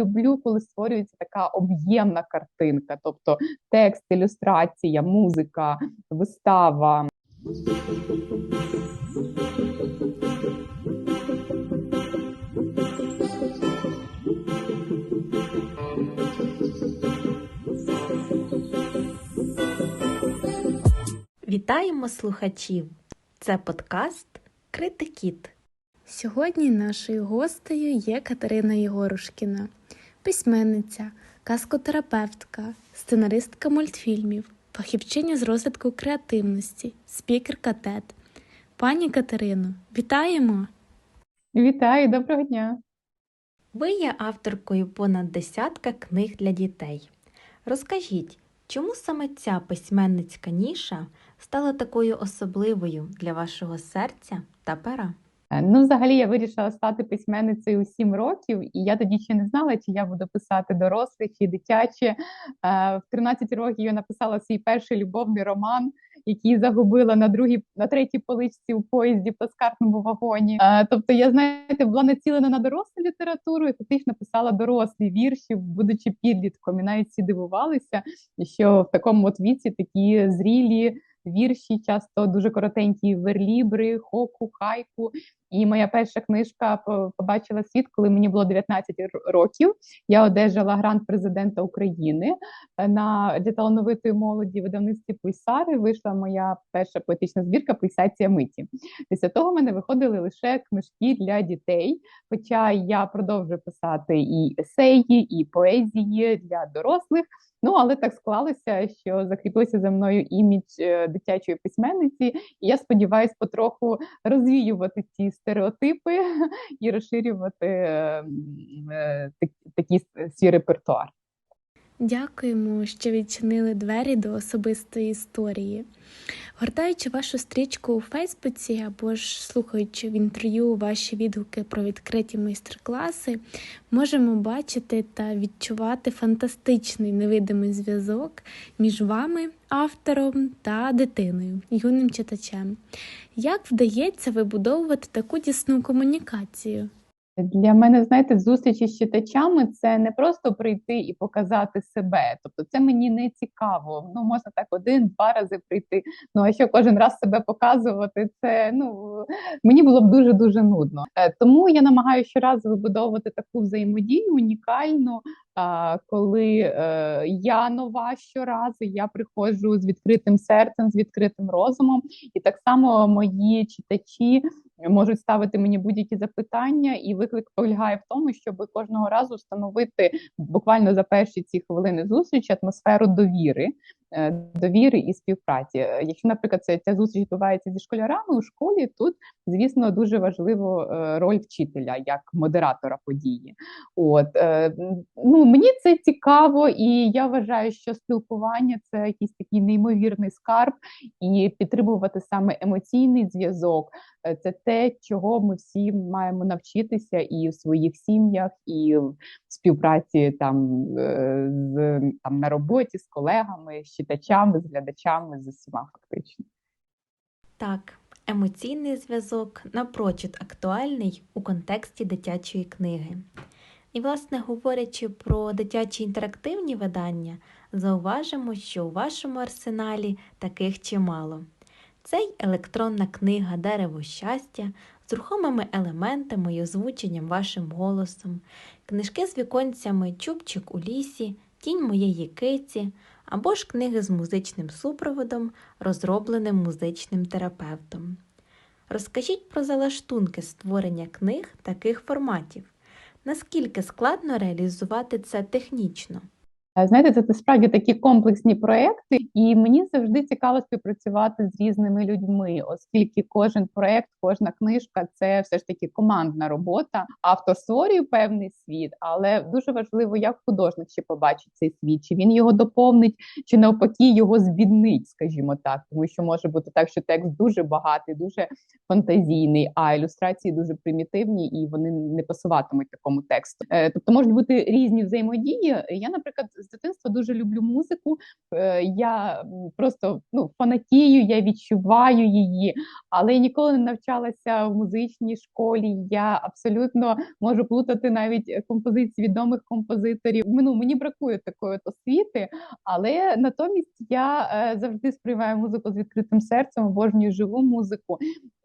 люблю, коли створюється така об'ємна картинка, тобто текст, ілюстрація, музика, вистава. Вітаємо слухачів! Це подкаст Критикіт. Сьогодні нашою гостею є Катерина Єгорушкіна, письменниця, казкотерапевтка, сценаристка мультфільмів, фахівчиня з розвитку креативності, спікерка ТЕД. Пані Катерино, вітаємо! Вітаю, доброго дня! Ви є авторкою понад десятка книг для дітей. Розкажіть, чому саме ця письменницька ніша стала такою особливою для вашого серця та пера? Е, Ну, взагалі, я вирішила стати письменницею у 7 років, і я тоді ще не знала, чи я буду писати дорослих чи дитячі. Е, В 13 років я написала свій перший любовний роман, який загубила на другій, на третій поличці у поїзді в плацкартному вагоні. Е, Тобто, я знаєте, була націлена на дорослу літературу і фактично писала дорослі вірші, будучи підлітком. І навіть всі дивувалися, що в такому от віці такі зрілі. Вірші часто дуже коротенькі верлібри, хоку, хайку. І моя перша книжка побачила світ, коли мені було 19 років. Я одержала грант президента України е, на для талановитої молоді видавництві Пульсари. Вийшла моя перша поетична збірка Пульсація миті. Після того в мене виходили лише книжки для дітей. Хоча я продовжую писати і есеї, і поезії для дорослих. Ну але так склалося, що закріпився за мною імідж е, дитячої письменниці, і я сподіваюся потроху розвіювати ці стереотипи і розширювати е, такий свій репертуар. Дякуємо, що відчинили двері до особистої історії. Гортаючи вашу стрічку у Фейсбуці або ж слухаючи в інтерв'ю ваші відгуки про відкриті майстер-класи, можемо бачити та відчувати фантастичний невидимий зв'язок між вами, автором та дитиною, юним читачем. Як вдається вибудовувати таку тісну комунікацію? Для мене, знаєте, зустрічі з читачами це не просто прийти і показати себе. Тобто, це мені не цікаво. Ну можна так один-два рази прийти. Ну а що кожен раз себе показувати, це ну мені було б дуже дуже нудно. Е, Тому я намагаюся щоразу вибудовувати таку взаємодію унікальну. Коли е, я нова щоразу, я приходжу з відкритим серцем, з відкритим розумом, і так само мої читачі можуть ставити мені будь-які запитання, і виклик полягає в тому, щоб кожного разу встановити буквально за перші ці хвилини зустрічі атмосферу довіри. Е, Довіри і співпраці. Е, Якщо, наприклад, це ця зустріч відбувається зі школярами у школі, тут звісно дуже важлива е, роль вчителя як модератора події. От ну мені це цікаво, і я вважаю, що спілкування це якийсь такий неймовірний скарб, і підтримувати саме емоційний зв'язок. Це те, чого ми всі маємо навчитися і в своїх сім'ях, і в співпраці там з там на роботі з колегами, читачами, з глядачами, з усіма фактично. Так, емоційний зв'язок напрочуд актуальний у контексті дитячої книги. І, власне, говорячи про дитячі інтерактивні видання, зауважимо, що у вашому арсеналі таких чимало. Це й електронна книга Дерево щастя з рухомими елементами і озвученням вашим голосом, книжки з віконцями Чубчик у лісі, Тінь моєї киці, або ж книги з музичним супроводом, розробленим музичним терапевтом. Розкажіть про залаштунки створення книг таких форматів. Наскільки складно реалізувати це технічно? Знаєте, це насправді такі комплексні проекти, і мені завжди цікаво співпрацювати з різними людьми, оскільки кожен проект, кожна книжка це все ж таки командна робота. Автор створює певний світ, але дуже важливо, як художник ще побачить цей світ, чи він його доповнить, чи навпаки його збіднить, скажімо так, тому що може бути так, що текст дуже багатий, дуже фантазійний, а ілюстрації дуже примітивні і вони не пасуватимуть такому тексту. Е, Тобто можуть бути різні взаємодії. Я, наприклад, з дитинства дуже люблю музику. Е, Я просто ну, фанатію, я відчуваю її, але я ніколи не навчалася в музичній школі. Я абсолютно можу плутати навіть е, композиції відомих композиторів. Ну, мені бракує такої освіти, але натомість я е, завжди сприймаю музику з відкритим серцем, обожнюю живу музику,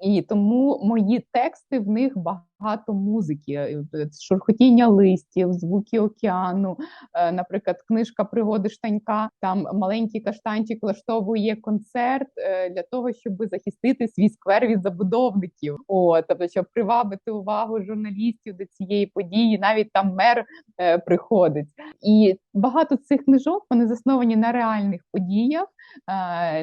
і тому мої тексти в них багато музики, е, шурхотіння листів, звуки океану. Е, Наприклад, книжка Пригоди Штанька. Там маленький каштанчик влаштовує концерт е, для того, щоб захистити свій сквер від забудовників. О, тобто, щоб привабити увагу журналістів до цієї події, навіть там мер приходить. І багато цих книжок вони засновані на реальних подіях,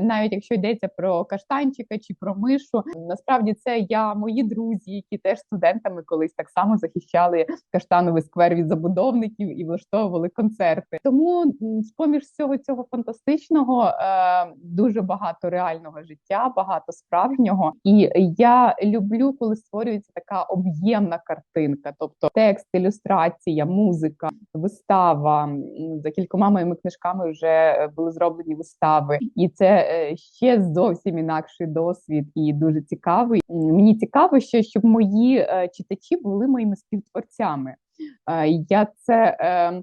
навіть якщо йдеться про каштанчика чи про мишу. Насправді це я, мої друзі, які теж студентами колись так само захищали каштановий сквер від забудовників і влаштовували концерти. Тому з-поміж всього цього фантастичного е, дуже багато реального життя, багато справжнього. І я люблю, коли створюється така об'ємна картинка, тобто текст, ілюстрація, музика, вистава. За кількома моїми книжками вже е, були зроблені вистави, і це е, ще зовсім інакший досвід і дуже цікавий. Мені цікаво, що щоб мої е, читачі були моїми співтворцями. Е, Я це е,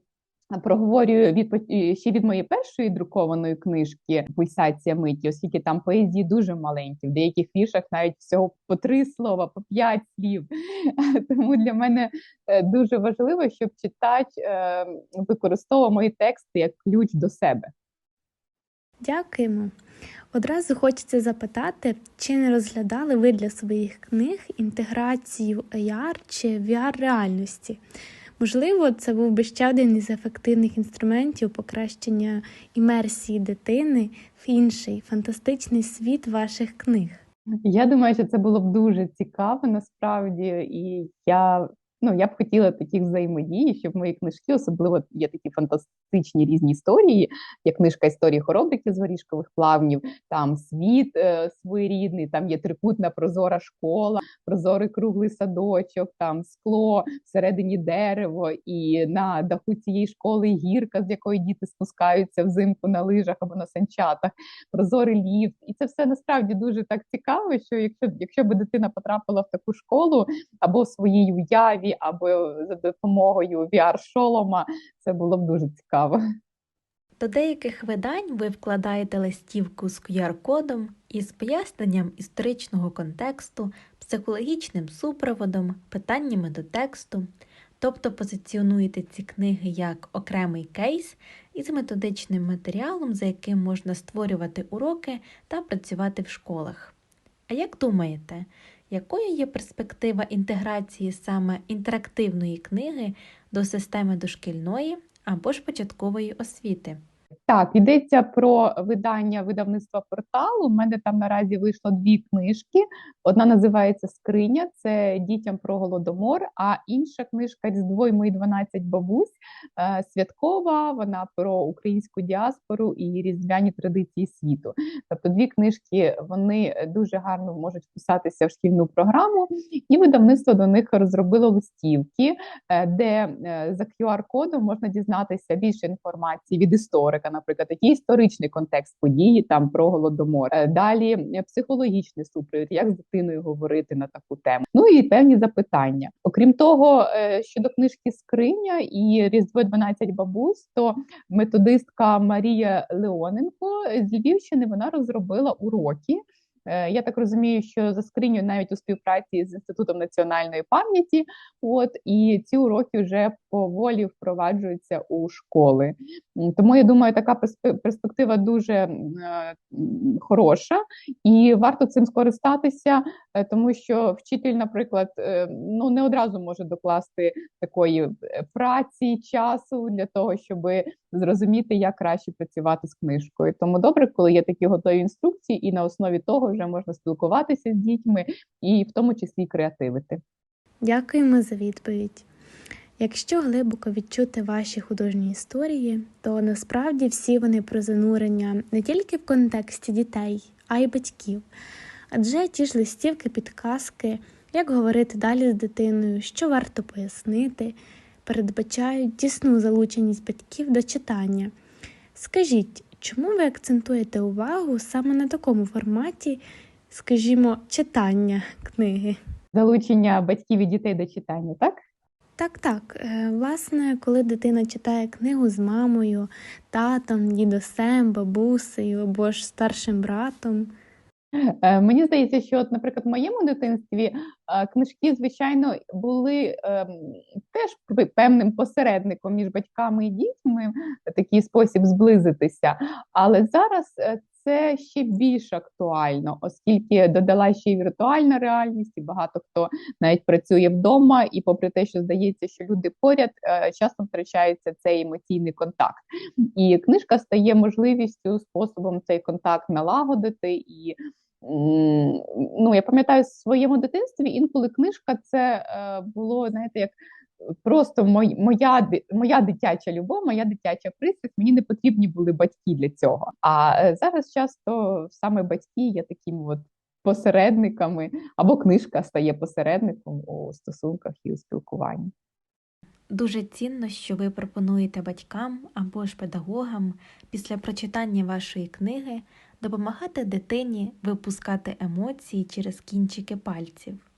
проговорюю від ще від моєї першої друкованої книжки Пульсація миті, оскільки там поезії дуже маленькі, в деяких віршах навіть всього по три слова, по п'ять слів. Тому для мене дуже важливо, щоб читач е, використовував мої тексти як ключ до себе. Дякуємо. Одразу хочеться запитати, чи не розглядали ви для своїх книг інтеграцію AR чи VR реальності? Можливо, це був би ще один із ефективних інструментів покращення імерсії дитини в інший фантастичний світ ваших книг. Я думаю, що це було б дуже цікаво насправді, і я ну я б хотіла таких взаємодій, щоб мої книжки, особливо є такі фантастичні різні історії, як книжка історії хоробриків з горішкових плавнів, там світ е, своєрідний, там є трикутна прозора школа, прозорий круглий садочок, там скло всередині дерево, і на даху цієї школи гірка, з якої діти спускаються взимку на лижах або на санчатах, прозорий ліфт. І це все насправді дуже так цікаво, що якщо якщо би дитина потрапила в таку школу або в своїй уяві, або за допомогою VR-шолома, це було б дуже цікаво. До деяких видань ви вкладаєте листівку з QR-кодом із поясненням історичного контексту, психологічним супроводом, питаннями до тексту, тобто позиціонуєте ці книги як окремий кейс із методичним матеріалом, за яким можна створювати уроки та працювати в школах. А як думаєте, якою є перспектива інтеграції саме інтерактивної книги до системи дошкільної або ж початкової освіти? Так, йдеться про видання видавництва порталу. У мене там наразі вийшло дві книжки. Одна називається Скриня, це дітям про голодомор. А інша книжка і мої 12 бабусь е, святкова. Вона про українську діаспору і різдвяні традиції світу. Тобто, дві книжки вони дуже гарно можуть вписатися в шкільну програму, і видавництво до них розробило листівки, е, де е, за QR-кодом можна дізнатися більше інформації від історика, наприклад, який історичний контекст події там про голодомор. Е, Далі е, психологічний супровід, як з дитиною говорити на таку тему. Ну і певні запитання. Окрім того, е, щодо книжки Скриня і Різдво 12 бабусь, то методистка Марія Леоненко з Львівщини вона розробила уроки. Е, Я так розумію, що за скриню навіть у співпраці з інститутом національної пам'яті. От і ці уроки вже поволі впроваджуються у школи. Тому я думаю, така перспектива дуже е, хороша, і варто цим скористатися, е, тому що вчитель, наприклад, е, ну не одразу може докласти такої е, праці часу для того, щоб зрозуміти, як краще працювати з книжкою. Тому добре, коли є такі готові інструкції, і на основі того вже можна спілкуватися з дітьми, і в тому числі креативити. Дякуємо за відповідь. Якщо глибоко відчути ваші художні історії, то насправді всі вони про занурення не тільки в контексті дітей, а й батьків. Адже ті ж листівки, підказки, як говорити далі з дитиною, що варто пояснити, передбачають тісну залученість батьків до читання. Скажіть, чому ви акцентуєте увагу саме на такому форматі, скажімо, читання книги? Залучення батьків і дітей до читання, так? Так, так. Е, Власне, коли дитина читає книгу з мамою, татом, дідусем, бабусею або ж старшим братом. Е, Мені здається, що, от, наприклад, в моєму дитинстві е, книжки, звичайно, були теж певним посередником між батьками і дітьми, такий спосіб зблизитися. Але зараз це ще більш актуально, оскільки додала ще й віртуальна реальність, і багато хто навіть працює вдома, і попри те, що здається, що люди поряд, е, часто втрачається цей емоційний контакт. І книжка стає можливістю способом цей контакт налагодити і. Ну, я пам'ятаю в своєму дитинстві інколи книжка це е, було, знаєте, як просто моя, моя дитяча любов, моя дитяча пристрасть. Мені не потрібні були батьки для цього. А е, зараз часто саме батьки є такими от посередниками, або книжка стає посередником у стосунках і у спілкуванні. Дуже цінно, що ви пропонуєте батькам або ж педагогам після прочитання вашої книги допомагати дитині випускати емоції через кінчики пальців.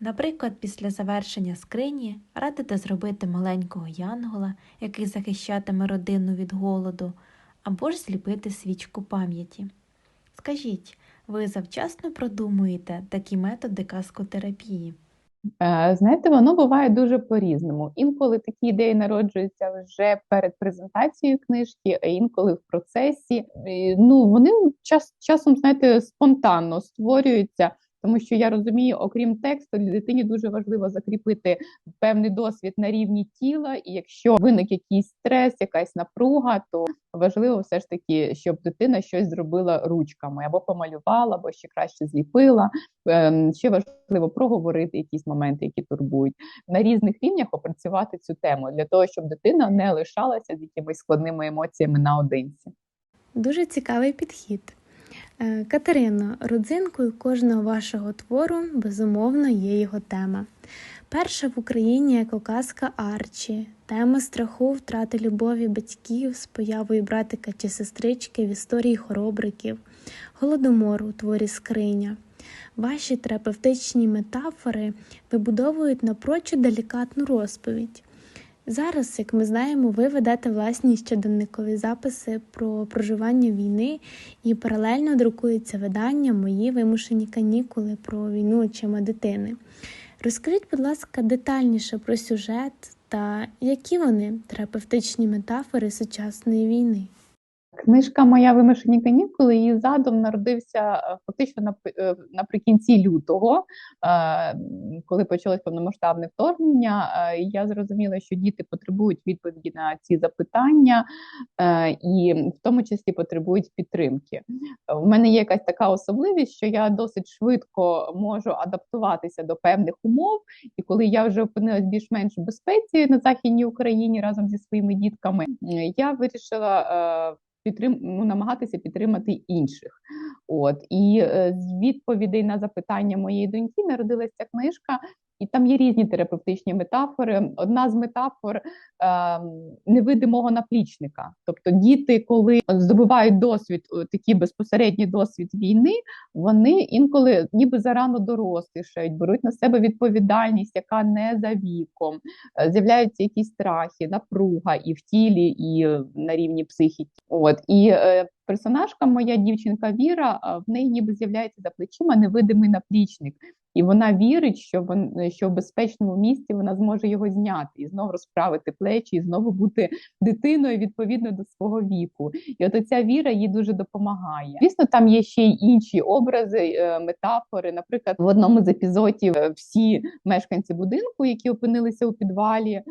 Наприклад, після завершення скрині радите зробити маленького янгола, який захищатиме родину від голоду, або ж зліпити свічку пам'яті. Скажіть, ви завчасно продумуєте такі методи казкотерапії? Е, Знаєте, воно буває дуже по-різному. Інколи такі ідеї народжуються вже перед презентацією книжки, а інколи в процесі. Ну вони час часом, знаєте, спонтанно створюються. Тому що я розумію, окрім тексту, дитині дуже важливо закріпити певний досвід на рівні тіла, і якщо виник якийсь стрес, якась напруга, то важливо все ж таки, щоб дитина щось зробила ручками або помалювала, або ще краще зліпила. Ем, Ще важливо проговорити якісь моменти, які турбують на різних рівнях опрацювати цю тему для того, щоб дитина не лишалася з якимись складними емоціями наодинці. Дуже цікавий підхід. Е, Катерино, родзинкою кожного вашого твору безумовно є його тема. Перша в Україні екоказка Арчі, тема страху, втрати любові батьків з появою братика чи сестрички в історії хоробриків, голодомор у творі скриня. Ваші терапевтичні метафори вибудовують напрочуд делікатну розповідь. Зараз, як ми знаємо, ви ведете власні щоденникові записи про проживання війни і паралельно друкується видання Мої вимушені канікули про війну очима дитини. Розкажіть, будь ласка, детальніше про сюжет та які вони терапевтичні метафори сучасної війни. Книжка Моя вимушені канікули. Її задум народився е, фактично е, наприкінці лютого, е, коли почалось повномасштабне вторгнення. Я зрозуміла, що діти потребують відповіді на ці запитання, і в тому числі потребують підтримки. У мене є якась така особливість, що я досить швидко можу адаптуватися до певних умов, і коли я вже опинилась більш-менш в безпеці на західній Україні разом зі своїми дітками, я вирішила. Підтрим... ну, намагатися підтримати інших. От і е, з відповідей на запитання моєї доньки народилася книжка, і там є різні терапевтичні метафори. Одна з метафор е, невидимого наплічника. Тобто, діти, коли здобувають досвід, такий безпосередній досвід війни, вони інколи ніби зарано дорослішають, беруть на себе відповідальність, яка не за віком. Е, З'являються якісь страхи, напруга і в тілі, і е, на рівні психіки. От і е, персонажка, моя дівчинка Віра, в неї ніби з'являється за плечима невидимий наплічник. І вона вірить, що вон, що в безпечному місці вона зможе його зняти і знову розправити плечі, і знову бути дитиною відповідно до свого віку. І от ця віра їй дуже допомагає. Звісно, там є ще й інші образи, е, метафори. Наприклад, в одному з епізодів е, всі мешканці будинку, які опинилися у підвалі,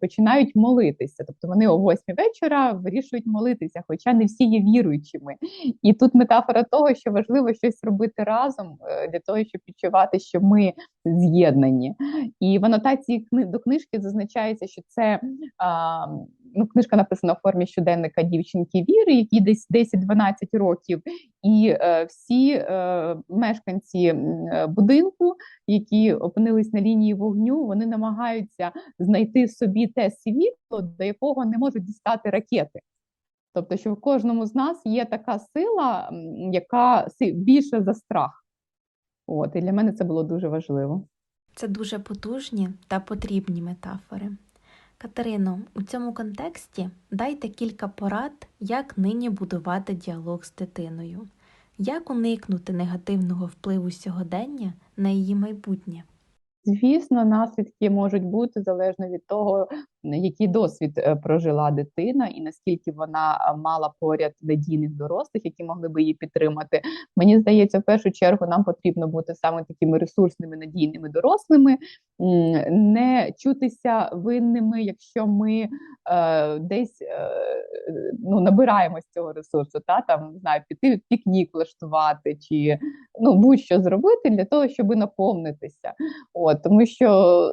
починають молитися. Тобто вони о восьмій вечора вирішують молитися, хоча не всі є віруючими. І тут метафора того, що важливо щось робити разом е, для того, щоб відчувати, що ми з'єднані. І в анотації до книжки зазначається, що це а, ну, книжка написана в формі щоденника дівчинки Віри, якій десь 10-12 років, і е, всі е, мешканці будинку, які опинились на лінії вогню, вони намагаються знайти собі те світло, до якого не можуть дістати ракети. Тобто, що в кожному з нас є така сила, яка більше за страх. От, і для мене це було дуже важливо. Це дуже потужні та потрібні метафори. Катерино, у цьому контексті дайте кілька порад, як нині будувати діалог з дитиною, як уникнути негативного впливу сьогодення на її майбутнє. Звісно, наслідки можуть бути залежно від того, який досвід е, прожила дитина, і наскільки вона е, мала поряд надійних дорослих, які могли би її підтримати. Мені здається, в першу чергу нам потрібно бути саме такими ресурсними надійними дорослими, не чутися винними, якщо ми е, десь е, ну, набираємось цього ресурсу, та там не знаю, піти пікнік влаштувати чи ну будь-що зробити для того, щоб наповнитися. От тому що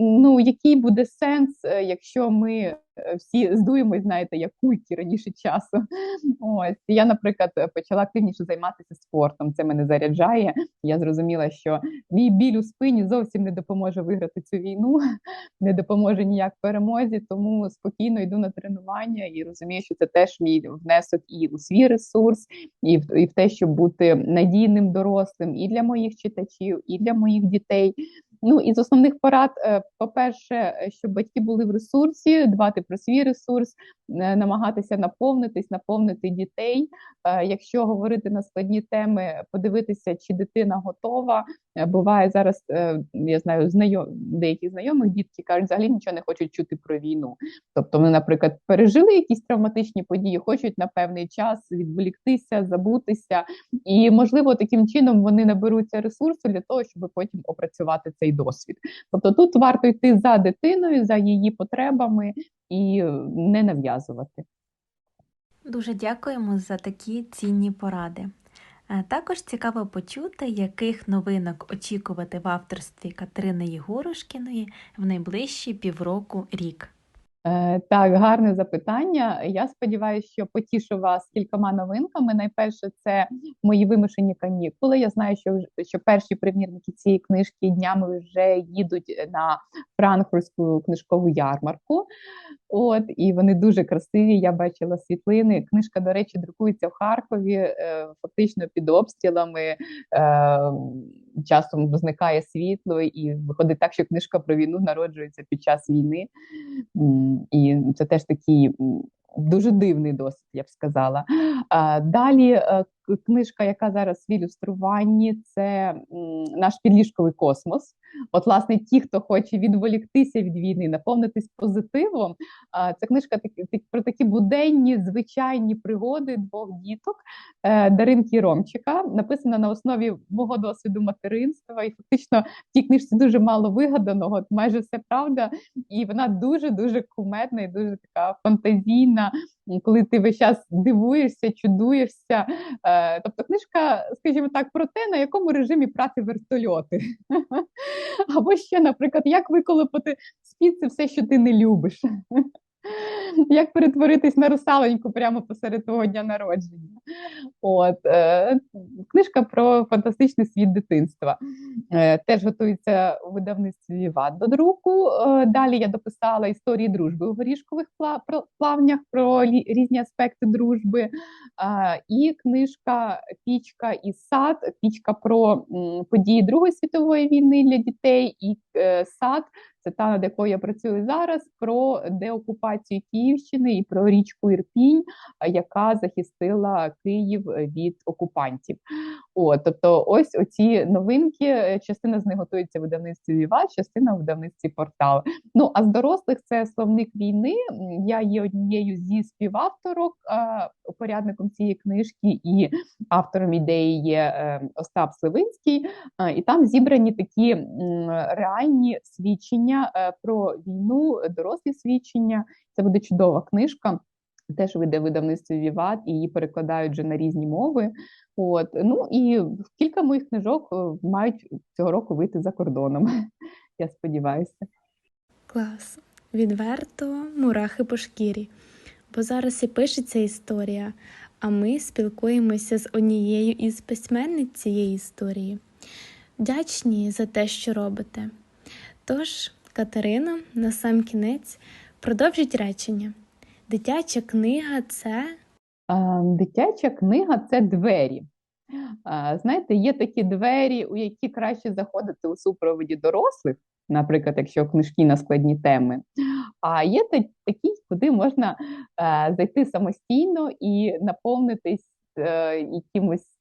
ну який буде сенс, е, якщо ми всі здуємось, знаєте, як кульки раніше часу. Ось я, наприклад, почала активніше займатися спортом. Це мене заряджає. Я зрозуміла, що мій біль у спині зовсім не допоможе виграти цю війну, не допоможе ніяк перемозі. Тому спокійно йду на тренування і розумію, що це теж мій внесок і у свій ресурс, і в, і в те, щоб бути надійним дорослим і для моїх читачів, і для моїх дітей. Ну і з основних порад, е, по-перше, е, щоб батьки були в ресурсі, дбати про свій ресурс, е, намагатися наповнитись, наповнити дітей. Якщо говорити на складні теми, подивитися, чи дитина готова. Буває зараз, я знаю, знайом деяких знайомих дітки кажуть, взагалі нічого не хочуть чути про війну. Тобто, вони, наприклад, пережили якісь травматичні події, хочуть на певний час відволіктися, забутися, і можливо таким чином вони наберуться ресурсу для того, щоб потім опрацювати цей досвід. Тобто тут варто йти за дитиною, за її потребами і е, не нав'язувати. Дуже дякуємо за такі цінні поради. Е, Також цікаво почути, яких новинок очікувати в авторстві Катерини Єгорошкіної в найближчі півроку рік. Е, Так, гарне запитання. Я сподіваюся, що потішу вас кількома новинками. Найперше, це мої вимушені канікули. Я знаю, що що перші примірники цієї книжки днями вже їдуть на Франкфуртську книжкову ярмарку. От і вони дуже красиві. Я бачила світлини. Книжка, до речі, друкується в Харкові, е, фактично під обстрілами. Е, часом зникає світло, і виходить так, що книжка про війну народжується під час війни. І це теж такий дуже дивний досвід, я б сказала. Далі е, книжка, яка зараз в ілюструванні, це наш підліжковий космос. От, власне, ті, хто хоче відволіктися від війни, наповнитись позитивом. Це книжка про такі буденні, звичайні пригоди двох діток е, Даринки і Ромчика, написана на основі мого досвіду материнства. І фактично в тій книжці дуже мало вигаданого, от майже все правда. І вона дуже дуже кумедна і дуже така фантазійна, коли ти весь час дивуєшся, чудуєшся. Тобто, книжка, скажімо так, про те, на якому режимі прати вертольоти. Або ще, наприклад, як виколопати з все, що ти не любиш. Як перетворитись на русалоньку прямо посеред твого дня народження? От е, книжка про фантастичний світ дитинства. Е, теж готується у видавництві Віват до друку. Е, далі я дописала історії дружби у горішкових плавнях про лі- різні аспекти дружби. І книжка Пічка і сад, пічка про події Другої світової війни для дітей, і сад це та, над якою я працюю зараз, про деокупацію Київщини і про річку Ірпінь, яка захистила Київ від окупантів. От, тобто, ось оці новинки. е, Частина з них готується в видавництві Віва, частина в видавництві портал. Ну а з дорослих це словник війни. Я є однією зі співавторок, а, упорядником цієї книжки, і автором ідеї є е, Остап Сливинський. І там зібрані такі реальні свідчення е, про війну, дорослі свідчення. Це буде чудова книжка. Теж вийде в видавництві Віват, і її перекладають вже на різні мови. От ну і кілька моїх книжок е, мають цього року вийти за кордоном. Я сподіваюся. Клас. відверто мурахи по шкірі, бо зараз і пишеться історія, а ми спілкуємося з однією із письменниць цієї історії. Вдячні за те, що робите. Тож, Катерина, на сам кінець, продовжить речення. Дитяча книга це Дитяча книга це двері. Знаєте, є такі двері, у які краще заходити у супроводі дорослих, наприклад, якщо книжки на складні теми. А є такі, куди можна е, зайти самостійно і наповнитись е, якимось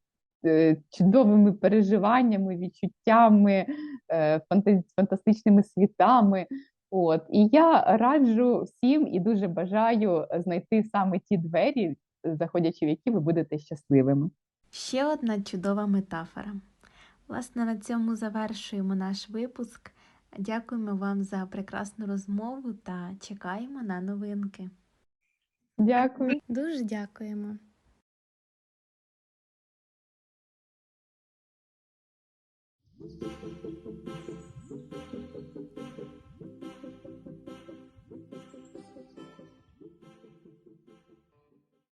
чудовими переживаннями, відчуттями, е, фантастичними світами. От і я раджу всім і дуже бажаю знайти саме ті двері, заходячи в які ви будете щасливими. Ще одна чудова метафора. Власне, на цьому завершуємо наш випуск. Дякуємо вам за прекрасну розмову та чекаємо на новинки. Дякую. дуже дякуємо.